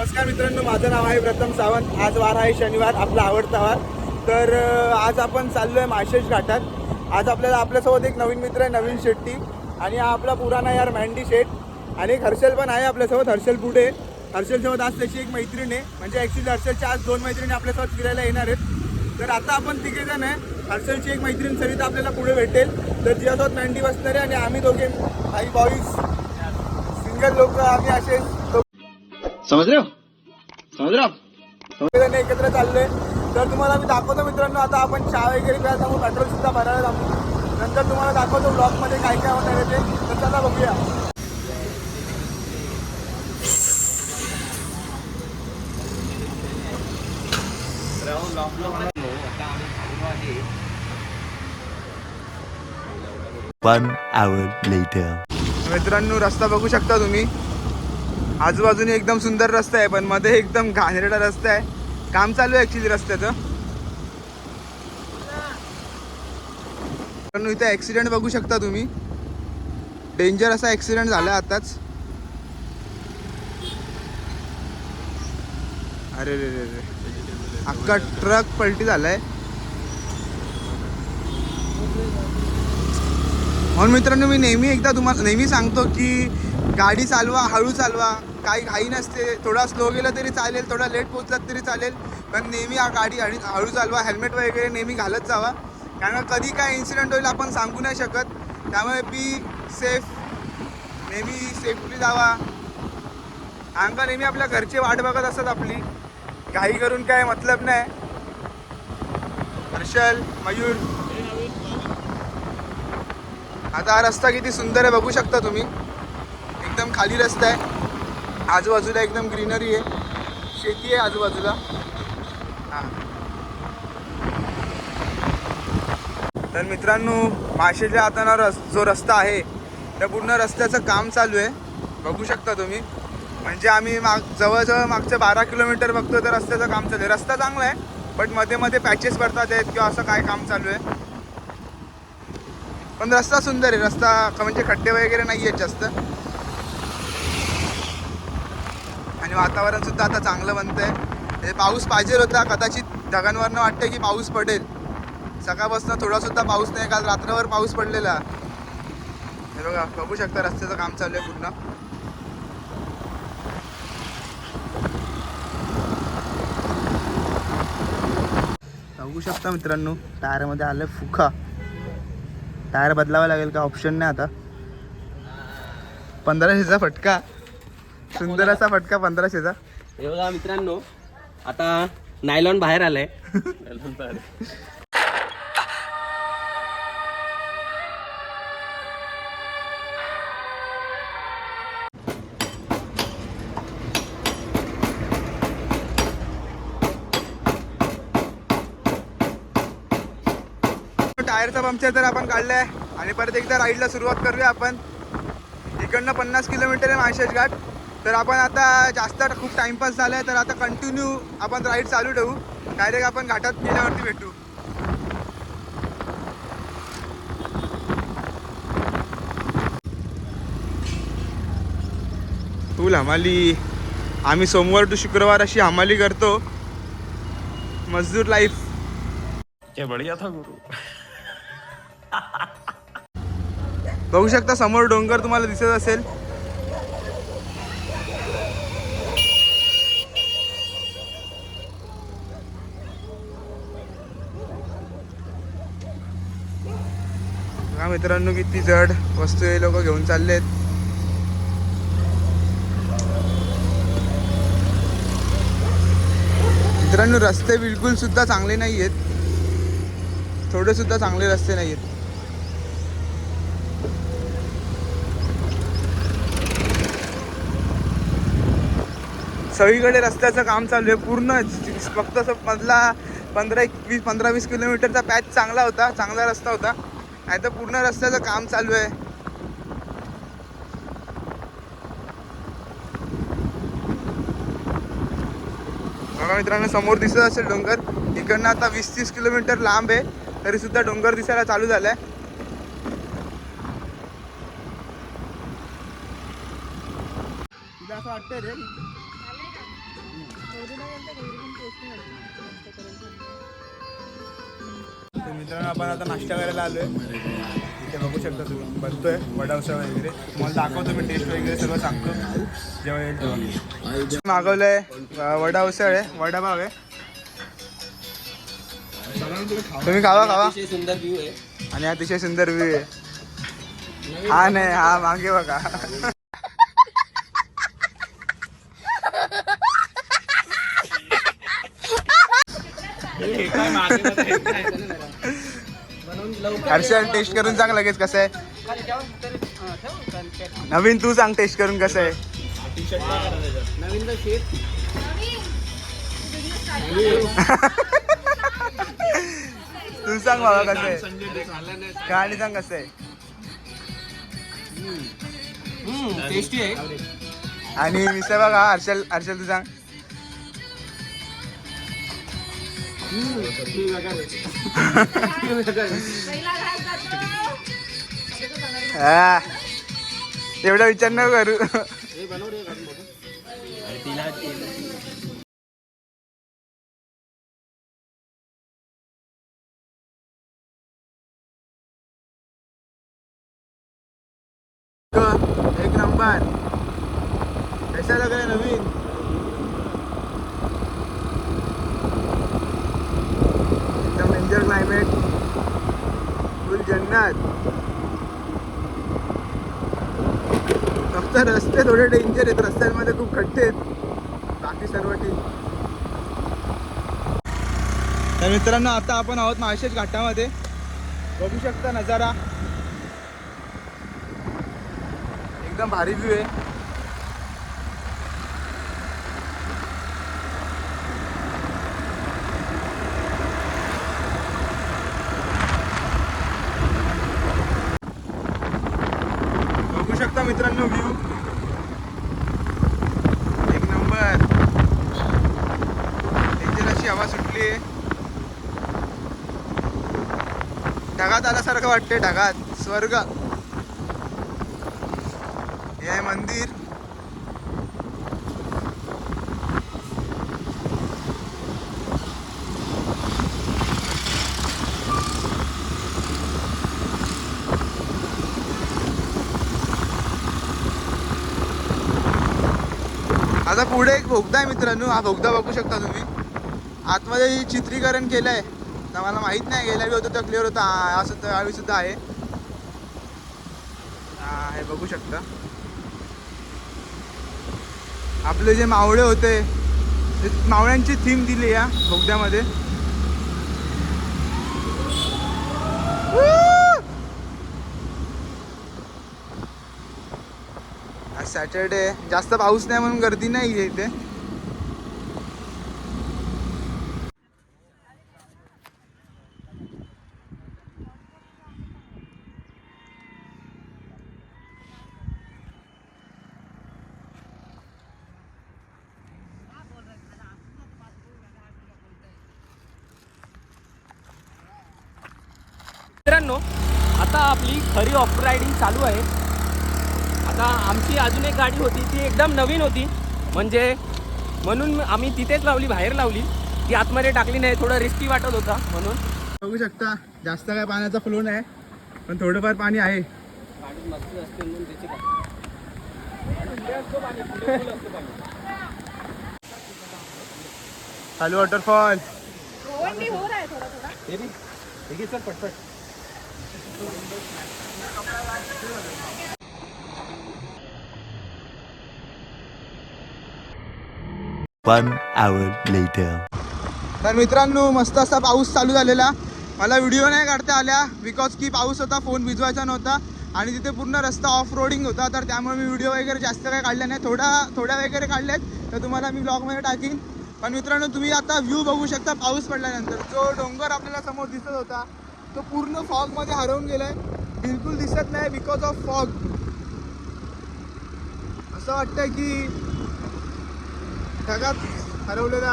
नमस्कार मित्रांनो माझं नाव आहे प्रथम सावंत. आज वार आहे शनिवार आपला आवडता वार. तर आज आपण चाललो आहे माशेष घाटात. आज आपल्याला आपल्यासोबत एक नवीन मित्र आहे नवीन शेट्टी. आणि हा आपला पुराणा यार मँडी शेट. आणि एक हर्षल पण आहे आपल्यासोबत हर्षल पुढे हर्षलसोबत आज त्याची एक मैत्रीण आहे. म्हणजे ॲक्च्युली हर्षलच्या आज दोन मैत्रिणी आपल्यासोबत फिरायला येणार आहेत. तर आता आपण तिघे जण आहे. हर्षलची एक मैत्रीण सरिता आपल्याला पुढे भेटेल. तर तिच्यासोबत मँडी बसणार आहे आणि आम्ही दोघे आई बॉईज सिंगल लोक आम्ही असे दोघे समझ रहे हो समझ रहे हो आप सगळेजण एकत्र चाललोय. तर तुम्हाला मी दाखवतो मित्रांनो आता आपण चहा वगैरे प्यायला थांबू पेट्रोल सुद्धा भरायला थांबू नंतर तुम्हाला दाखवतो ब्लॉगमध्ये काय काय होणार आहे ते. तर चला बघूया. One hour later. मित्रांनो रस्ता बघू शकता तुम्ही. आजूबाजूने एकदम सुंदर रस्ता आहे पण मध्ये एकदम घाणेरडा रस्ता आहे. काम चालू आहे ॲक्च्युली रस्त्याचं. पण इथे ॲक्सिडेंट बघू शकता तुम्ही. डेंजर असा ॲक्सिडेंट झाला आताच. अरे रे रे रे. अख्खा ट्रक पलटी झालाय. म्हणून मित्रांनो मी नेहमी एकदा तुम्हाला नेहमी सांगतो की गाडी चालवा हळू चालवा. काही घाई नसते. थोडा स्लो गेलं तरी चालेल थोडा लेट पोचलात तरी चालेल. पण नेहमी हा गाडी आणि हळू चालवा हेल्मेट वगैरे नेहमी घालत जावा. कारण कधी काय इन्सिडेंट होईल आपण सांगू नाही शकत. त्यामुळे बी सेफ नेहमी सेफली जावा. कारण का नेहमी आपल्या घरचे वाट बघत असतात आपली. घाई करून काय मतलब नाही. हर्षल मयूर. आता हा रस्ता किती सुंदर आहे बघू शकता तुम्ही. एकदम खाली रस्ता आहे. आजूबाजूला एकदम ग्रीनरी आहे. शेती आहे आजूबाजूला. हां. तर मित्रांनो माशेच्या हाताना रस जो रस्ता आहे त्या पूर्ण रस्त्याचं काम चालू आहे. बघू शकता तुम्ही. म्हणजे आम्ही माग जवळजवळ मागच्या बारा किलोमीटर बघतो तर रस्त्याचं काम चालू आहे. रस्ता चांगला आहे बटमध्ये मध्ये पॅचेस भरतात आहेत किंवा असं काय काम चालू आहे. पण रस्ता सुंदर आहे. रस्ता म्हणजे खड्डे वगैरे नाही आहेत जास्त. आणि वातावरण सुद्धा आता चांगलं बनतंय. म्हणजे पाऊस पाहिजे होता कदाचित ढगांवरनं वाटतं की पाऊस पडेल. सकाळपासून थोडा सुद्धा पाऊस नाही काल रात्रभर पाऊस पडलेला. हे बघा बघू शकता रस्त्याचं काम चालू आहे पूर्ण. बघू शकता मित्रांनो टायरमध्ये आलं फुका. टायर बदलावा लागेल का? ऑप्शन नाही आता. पंधराशेचा फटका. सुंदर असा फटका पंधराशेचा. हे बघा मित्रांनो आता नायलॉन बाहेर आलाय. नायलॉन बाहेर टायरचा पंक्चर तर आपण काढलाय. आणि परत एकदा राईडला सुरुवात करूया आपण. इकडनं पन्नास किलोमीटर आहे माळशेज घाट. तर आपण आता जास्त खूप टाइमपास झाला आहे तर आता कंटिन्यू आपण राईड चालू ठेवू. डायरेक्ट आपण घाटात गेल्यावरती भेटू. फुल हमाली. आम्ही सोमवार टू शुक्रवार अशी हमाली करतो. मजदूर लाईफ क्या बढ़िया था गुरु. बघू शकता समोर डोंगर तुम्हाला दिसत असेल. मित्रांनो किती जड वस्तू हे लोक घेऊन चाललेत. मित्रांनो रस्ते बिलकुल सुद्धा चांगले नाही आहेत थोडे सुद्धा चांगले रस्ते नाही आहेत सगळीकडे रस्त्याचं काम चालू आहे पूर्ण फक्त असं मधला पंधरा एक वीस पंधरा वीस किलोमीटरचा पॅच चांगला होता चांगला रस्ता होता. नाही तर पूर्ण रस्त्याचं काम चालू आहे. बघा मित्रांनो समोर दिसत असेल डोंगर. इकडनं आता वीस तीस किलोमीटर लांब आहे. तरी सुद्धा डोंगर दिसायला चालू झालाय. तुला असं वाटतंय रे. तर मित्रांनो आपण आता नाश्ता करायला आलोय. इथे बघू शकता तुम्ही. बनतोय वडा उसळ वगैरे. तुम्हाला दाखवतो मी टेस्ट वगैरे सगळं सांगतो. जेव्हा येईल तेव्हा. मागवलंय अं, वडा उसळ आहे. वडा आहे. तुम्ही खावा खावा. सुंदर व्ह्यू आहे आणि अतिशय सुंदर व्ह्यू आहे. हा नाही हा मागे बघा. हर्षल टेस्ट करून सांग लगेच कसं आहे. नवीन तू सांग टेस्ट करून कसं आहे. नवीन तू सांग बाबा कसं आहे. कहाणी सांग कसं आहे. टेस्टी आहे. आणि मिसळ बघा हर्षल हर्षल तू सांग. एवढा विचार नको करू तिला एक नंबर कशा लागलाय नवीन एकदम डेंजर क्लायमेट फुल फक्त रस्ते थोडे डेंजर आहेत. रस्त्यांमध्ये खूप खड्डे आहेत. बाकी सर्व ठीक. तर मित्रांनो आता आपण आहोत माळशेज घाटामध्ये. बघू शकता नजारा. एकदम भारी व्ह्यू आहे बघू शकता मित्रांनो व्ह्यू एक नंबर डेंजर अशी हवा सुटली. ढगात आल्यासारखं वाटते ढगात. स्वर्ग. हे आहे मंदिर. आता पुढे एक बोगदा आहे मित्रांनो. हा बोगदा बघू शकता तुम्ही. आतमध्ये चित्रीकरण केलं आहे तर मला माहीत नाही गेल्या वेळी होतं तर क्लिअर होतं. हा सुद्धा आम्ही सुद्धा आहे. हे बघू शकता. आपले जे मावळे होते ते मावळ्यांची थीम दिली या बोगद्यामध्ये Woo! आज सॅटरडे जास्त पाऊस नाही म्हणून गर्दी नाही आहे इथे. मित्रांनो आता आपली खरी ऑफ रायडिंग चालू आहे. आता आमची अजून एक गाडी होती ती एकदम नवीन होती. म्हणजे म्हणून आम्ही तिथेच लावली बाहेर लावली. ती आतमध्ये टाकली नाही थोडं रिस्की वाटत होता म्हणून. बघू शकता जास्त काय पाण्याचा फ्लो नाही पण थोडंफार पाणी आहे. खाली वॉटरफॉल पटपट. One hour later. तर मित्रांनो मस्त असा पाऊस चालू झालेला. मला व्हिडिओ नाही काढता आल्या बिकॉज की पाऊस होता फोन भिजवायचा नव्हता आणि तिथे पूर्ण रस्ता ऑफ रोडिंग होता तर त्यामुळे मी व्हिडिओ वगैरे जास्त काही काढले नाही. थोडा थोड्या वगैरे काढल्यात तर तुम्हाला मी ब्लॉगमध्ये टाकीन. पण मित्रांनो तुम्ही आता व्ह्यू बघू शकता पाऊस पडल्यानंतर. जो डोंगर आपल्याला समोर दिसत होता तो पूर्ण फॉगमध्ये हरवून गेलाय. बिलकुल दिसत नाही बिकॉज ऑफ फॉग असं वाटतंय की ढगात हरवलेला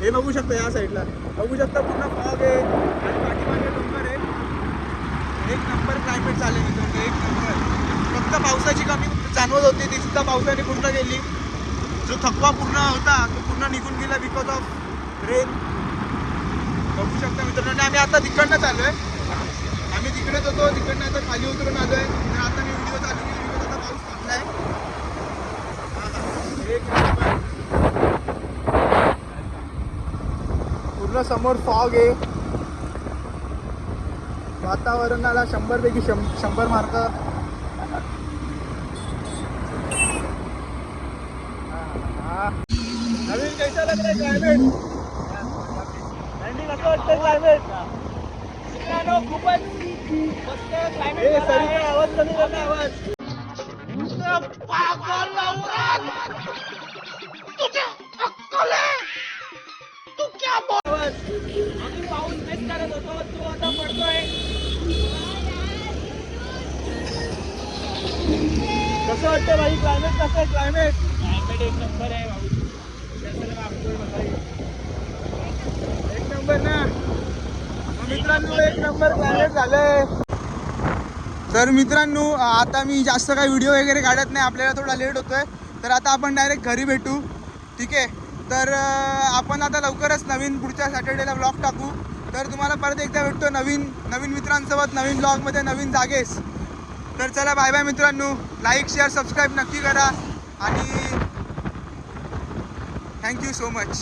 हे बघू शकता या साईडला बघू शकता पूर्ण फॉग आहे आणि पाठीमागे डोंगर आहे. एक नंबर क्लायमेट चालले मित्रांनो एक नंबर फक्त पावसाची कमी जाणवत होती ती सुद्धा पावसाने पूर्ण गेली जो थकवा पूर्ण होता तो पूर्ण निघून गेला बिकॉज ऑफ रेन बघू शकता मित्रांनो आणि आम्ही आता तिकडनं चालू आहे आम्ही तिकडेच होतो तिकडनं आता खाली उतरून आलो आहे आता मी व्हिडिओ चालू केली because आता पाऊस थांबलाय हा, हा. एक नंबर. पूर्ण समोर फॉग आहे. वातावरणाला शंभर पैकी शंभर मार्क. नवीन कैसा लग रहा है थंडी कसं वाटतं क्लायमेट खूपच मस्त आवाज कमी कर आवाज आवाज. होतो तो आता पडतोय कसं वाटतं भाई? क्लायमेट कसं आहे? क्लायमेट क्लायमेट एक नंबर आहे भाऊ. एक नंबर ना? मित्रांनो एक नंबर क्लायमेट झालंय. तर मित्रांनो आता मी जास्त काही व्हिडिओ वगैरे काढत नाही. आपल्याला थोडा लेट होतोय. तर आता आपण डायरेक्ट घरी भेटू. ठीक आहे? तर आपण आता लवकरच नवीन पुढच्या सॅटर्डेला ब्लॉग टाकू. तर तुम्हाला परत एकदा भेटतो नवीन नवीन मित्रांसोबत नवीन ब्लॉगमध्ये नवीन जागेस. तर चला बाय बाय मित्रांनो. लाईक शेअर सबस्क्राईब नक्की करा. आणि थँक्यू सो मच